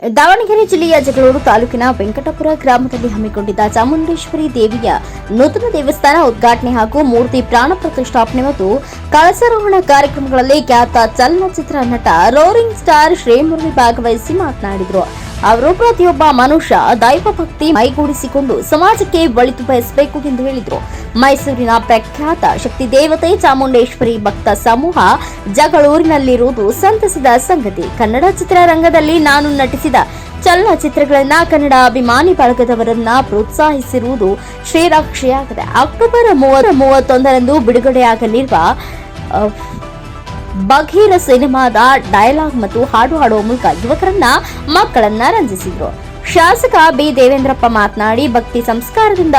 ದಾವಣಗೆರೆ ಜಿಲ್ಲೆಯ ಜಗಳೂರು ತಾಲೂಕಿನ ವೆಂಕಟಪುರ ಗ್ರಾಮದಲ್ಲಿ ಹಮ್ಮಿಕೊಂಡಿದ್ದ ಚಾಮುಂಡೇಶ್ವರಿ ದೇವಿಯ ನೂತನ ದೇವಸ್ಥಾನ ಉದ್ಘಾಟನೆ ಹಾಗೂ ಮೂರ್ತಿ ಪ್ರಾಣ ಪ್ರತಿಷ್ಠಾಪನೆ ಮತ್ತು ಕಳಸಾರೋಹಣ ಕಾರ್ಯಕ್ರಮಗಳಲ್ಲಿ ಖ್ಯಾತ ಚಲನಚಿತ್ರ ನಟ ರೋರಿಂಗ್ ಸ್ಟಾರ್ ಶ್ರೀಮುರಳಿ ಭಾಗವಹಿಸಿ ಮಾತನಾಡಿದರು. ಅವರು ಪ್ರತಿಯೊಬ್ಬ ಮನುಷ್ಯ ದೈವ ಭಕ್ತಿ ಮೈಗೂಡಿಸಿಕೊಂಡು ಸಮಾಜಕ್ಕೆ ಒಳಿತು ಬಯಸಬೇಕು ಎಂದು ಹೇಳಿದರು. ಮೈಸೂರಿನ ಪ್ರಖ್ಯಾತ ಶಕ್ತಿ ದೇವತೆ ಚಾಮುಂಡೇಶ್ವರಿ ಭಕ್ತ ಸಮೂಹ ಜಗಳೂರಿನಲ್ಲಿರುವುದು ಸಂತಸದ ಸಂಗತಿ. ಕನ್ನಡ ಚಿತ್ರರಂಗದಲ್ಲಿ ನಾನು ನಟಿಸಿದ ಚಲನಚಿತ್ರಗಳನ್ನ ಕನ್ನಡ ಅಭಿಮಾನಿ ಬಳಗದವರನ್ನ ಪ್ರೋತ್ಸಾಹಿಸಿರುವುದು ಶ್ರೇರಾಕ್ಷಿಯಾಗಿದೆ ಅಕ್ಟೋಬರ್ ಮೂವತ್ತ ಮೂವತ್ತೊಂದರಂದು ಬಿಡುಗಡೆಯಾಗಲಿರುವ ಬಘೀರ ಸಿನಿಮಾದ ಡಯಲಾಗ್ ಮತ್ತು ಹಾಡು ಹಾಡುವ ಮೂಲಕ ಯುವಕರನ್ನ, ಮಕ್ಕಳನ್ನ ರಂಜಿಸಿದ್ರು. ಶಾಸಕ ಬಿ. ದೇವೇಂದ್ರಪ್ಪ ಮಾತನಾಡಿ, ಭಕ್ತಿ ಸಂಸ್ಕಾರದಿಂದ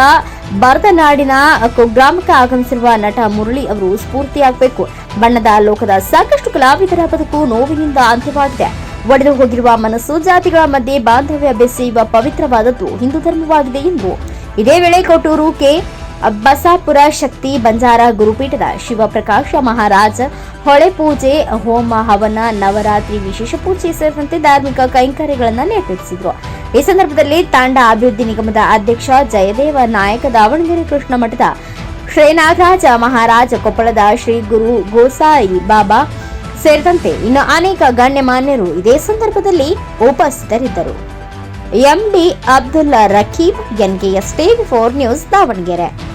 ಬರದನಾಡಿನ ಕುಗ್ರಾಮಕ್ಕೆ ಆಗಮಿಸಿರುವ ನಟ ಮುರಳಿ ಅವರು ಸ್ಫೂರ್ತಿಯಾಗಬೇಕು. ಬಣ್ಣದ ಲೋಕದ ಸಾಕಷ್ಟು ಕಲಾವಿದರ ಬದುಕು ನೋವಿನಿಂದ ಅಂತ್ಯವಾಗಿದೆ. ಒಡೆದು ಹೋಗಿರುವ ಮನಸ್ಸು ಜಾತಿಗಳ ಮಧ್ಯೆ ಬಾಂಧವ್ಯ ಬೆಸೆಯುವ ಪವಿತ್ರವಾದದ್ದು ಹಿಂದೂ ಧರ್ಮವಾಗಿದೆ ಎಂದು. ಇದೇ ವೇಳೆ ಕೊಟ್ಟೂರು ಕೆ. ಬಸಾಪುರ ಶಕ್ತಿ ಬಂಜಾರ ಗುರುಪೀಠದ ಶಿವಪ್ರಕಾಶ ಮಹಾರಾಜ, ಹೊಳೆ ಪೂಜೆ, ಹೋಮ ಹವನ, ನವರಾತ್ರಿ ವಿಶೇಷ ಪೂಜೆ ಸೇರಿದಂತೆ ಧಾರ್ಮಿಕ ಕೈಂಕರ್ಯಗಳನ್ನು ನೆರವೇರಿಸಿದರು. ಈ ಸಂದರ್ಭದಲ್ಲಿ ತಾಂಡ ಅಭಿವೃದ್ಧಿ ನಿಗಮದ ಅಧ್ಯಕ್ಷ ಜಯದೇವ ನಾಯಕ ದಾವಣಗೆರೆ ಕೃಷ್ಣ ಮಠದ ಶ್ರೀನಾಗರಾಜ ಮಹಾರಾಜ, ಕೊಪ್ಪಳದ ಶ್ರೀ ಗುರು ಗೋಸಾಯಿ ಬಾಬಾ ಸೇರಿದಂತೆ ಇನ್ನು ಅನೇಕ ಗಣ್ಯಮಾನ್ಯರು ಇದೇ ಸಂದರ್ಭದಲ್ಲಿ ಉಪಸ್ಥಿತರಿದ್ದರು. MD Abdulla Rakeeb NKS TV four news, Davanagere.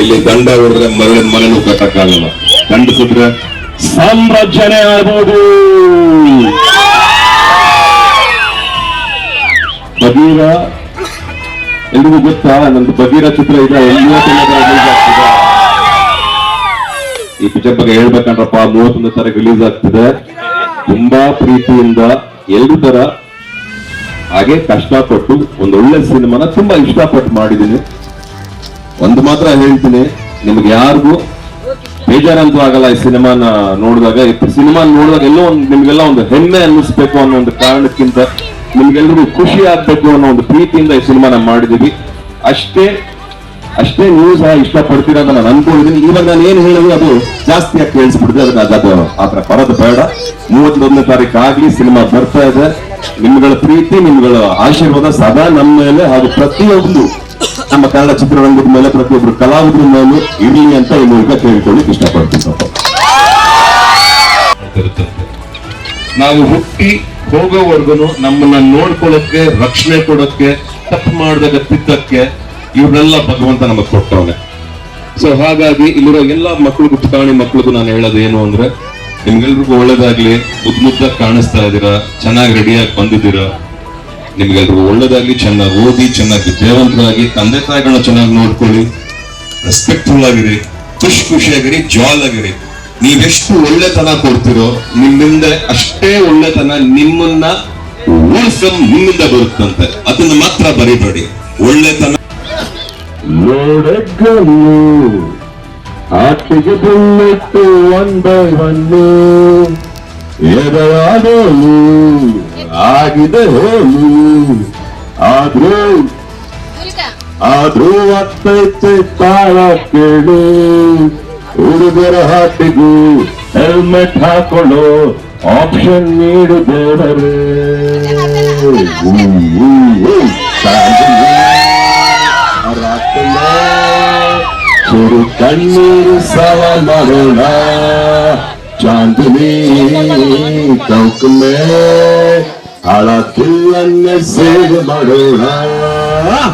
ಇಲ್ಲಿ ದಂಡ ಹೊಡೆದ್ರೆ ಮರಳಿನ ಮನೆನೂ ಕಟ್ಟಕ್ಕಾಗಲ್ಲ ದಂಡಿಸಿದ್ರೆ ಸಾಮ್ರಾಜ್ಯನೇ ಆಗ್ಬೋದು. ಎಲ್ರಿಗೂ ಗೊತ್ತಾ? ನಂದು ಬಗೀರ ಚಿತ್ರ ಇದೆ ಆಗ್ತಿದೆ. ಈ ಪಿಕ್ಚರ್ ಬಗ್ಗೆ ಹೇಳ್ಬೇಕಂದ್ರಪ್ಪ, ಮೂವತ್ತೊಂದು ತಾರೀಕು ರಿಲೀಸ್ ಆಗ್ತಿದೆ. ತುಂಬಾ ಪ್ರೀತಿಯಿಂದ ಎಲ್ರು ತರ ಹಾಗೆ ಕಷ್ಟಪಟ್ಟು ಒಂದು ಒಳ್ಳೆ ಸಿನಿಮಾನ ತುಂಬಾ ಇಷ್ಟಪಟ್ಟು ಮಾಡಿದ್ದೀನಿ. ಒಂದು ಮಾತ್ರ ಹೇಳ್ತೀನಿ, ನಿಮ್ಗೆ ಯಾರಿಗೂ ಬೇಜಾರಂತೂ ಆಗಲ್ಲ ಈ ಸಿನಿಮಾನ ನೋಡಿದಾಗ. ಈ ಸಿನಿಮಾ ನೋಡಿದಾಗ ಎಲ್ಲೋ ಒಂದು ನಿಮ್ಗೆಲ್ಲ ಒಂದು ಹೆಮ್ಮೆ ಅನ್ನಿಸ್ಬೇಕು ಅನ್ನೋ ಒಂದು ಕಾರಣಕ್ಕಿಂತ ನಿಮ್ಗೆಲ್ರಿಗೂ ಖುಷಿ ಆಗ್ಬೇಕು ಅನ್ನೋ ಒಂದು ಪ್ರೀತಿಯಿಂದ ಈ ಸಿನಿಮಾನ ಮಾಡಿದೀವಿ ಅಷ್ಟೇ ಅಷ್ಟೇ ನೀವು ಸಹ ಇಷ್ಟಪಡ್ತೀರಾ ಅಂತ ನಾನು ಅನ್ಕೊಂಡಿದ್ದೀನಿ. ಇವಾಗ ನಾನು ಏನು ಹೇಳಿದ್ರು ಅದು ಜಾಸ್ತಿ ಆಗಿ ಕೇಳಿಸ್ಬಿಡ್ದೆ ಅದನ್ನ ಅದು ಥರ ಬರೋದು ಬೇಡ. ಮೂವತ್ತೊಂದನೇ ತಾರೀಕು ಆಗಲಿ ಸಿನಿಮಾ ಬರ್ತಾ ಇದೆ. ನಿಮ್ಗಳ ಪ್ರೀತಿ, ನಿಮ್ಗಳ ಆಶೀರ್ವಾದ ಸದಾ ನಮ್ಮ ಮೇಲೆ ಹಾಗೂ ಪ್ರತಿಯೊಂದು ನಮ್ಮ ಕನ್ನಡ ಚಿತ್ರರಂಗದ ಮೇಲೆ ಪ್ರತಿಯೊಬ್ಬರು ಕಲಾವಿದರ ಮೇಲೂ ಇರಲಿ ಅಂತ ಈ ಮೂಲಕ ಕೇಳಿಕೊಳ್ಳಿಕ್ಕೆ ಇಷ್ಟಪಡ್ತೀನಿ. ನಾವು ಹುಟ್ಟಿ ಹೋಗೋವರೆಗೂ ನಮ್ಮನ್ನ ನೋಡ್ಕೊಳಕ್ಕೆ, ರಕ್ಷಣೆ ಕೊಡಕ್ಕೆ, ತಪ್ಪು ಮಾಡಿದಾಗ ತಿದ್ದಕ್ಕೆ ಇವ್ರನ್ನೆಲ್ಲ ಭಗವಂತ ನಮಗೆ ಕೊಟ್ಟವನೆ ಸೊ ಹಾಗಾಗಿ ಇಲ್ಲಿರೋ ಎಲ್ಲಾ ಮಕ್ಕಳಿಗೂ ಪುಟಾಣಿ ಮಕ್ಕಳಿಗೂ ನಾನು ಹೇಳೋದು ಏನು ಅಂದ್ರೆ, ನಿಮ್ಗೆಲ್ರಿಗೂ ಒಳ್ಳೇದಾಗ್ಲಿ ಮುದ್ ಮುದ್ದಾಗಿ ಕಾಣಿಸ್ತಾ ಇದ್ದೀರಾ, ಚೆನ್ನಾಗಿ ರೆಡಿಯಾಗಿ ಬಂದಿದ್ದೀರಾ ನಿಮ್ಗೆಲ್ರಿಗೂ ಒಳ್ಳೆದಾಗಿ ಚೆನ್ನಾಗಿ ಓದಿ, ಚೆನ್ನಾಗಿ ವಿದ್ಯಾವಂತರಾಗಿ, ತಂದೆ ತಾಯಿಗಳನ್ನ ಚೆನ್ನಾಗಿ ನೋಡ್ಕೊಳ್ಳಿ. ರೆಸ್ಪೆಕ್ಟ್ಫುಲ್ ಆಗಿರಿ, ಖುಷಿ ಖುಷಿಯಾಗಿರಿ ಜಾಲ್ ಆಗಿರಿ ನೀವೆಷ್ಟು ಒಳ್ಳೆತನ ಕೊಡ್ತಿರೋ, ನಿಮ್ಮಿಂದ ಅಷ್ಟೇ ಒಳ್ಳೆತನ ನಿಮ್ಮನ್ನ ಉಳಿಸ್ಕೊಂಡ್ ನಿಮ್ಮಿಂದ ಬರುತ್ತಂತೆ. ಅದನ್ನ ಮಾತ್ರ ಬರಿಬೇಡಿ. ಒಳ್ಳೆತನ ಆಕೆಗೆ ಬುಲ್ಲೆಟ್ಟು ಒನ್ ಎದರಾಡೋಲು ಆಗಿದೆ ಹೋಲು ಆದ್ರೂ ಆದ್ರೂ ಅತ್ತೈತೆ ತಾಳ ಕೇಳು ಹುಡುಗರ ಹಾಟಿಗೂ ಹೆಲ್ಮೆಟ್ ಹಾಕೊಳ್ಳೋ ಆಪ್ಷನ್ ನೀಡು ದೇವರೇ ಊ, ಊ, ಊ, ಸಾಂಗ್ ರಾತ್ರಿಲೇ ಚುರು ಕಣ್ಣೀರು ಸವ ಮಾಡೋಣ चांदनी चौक में आड़ा खिलन से बड़ोड़ा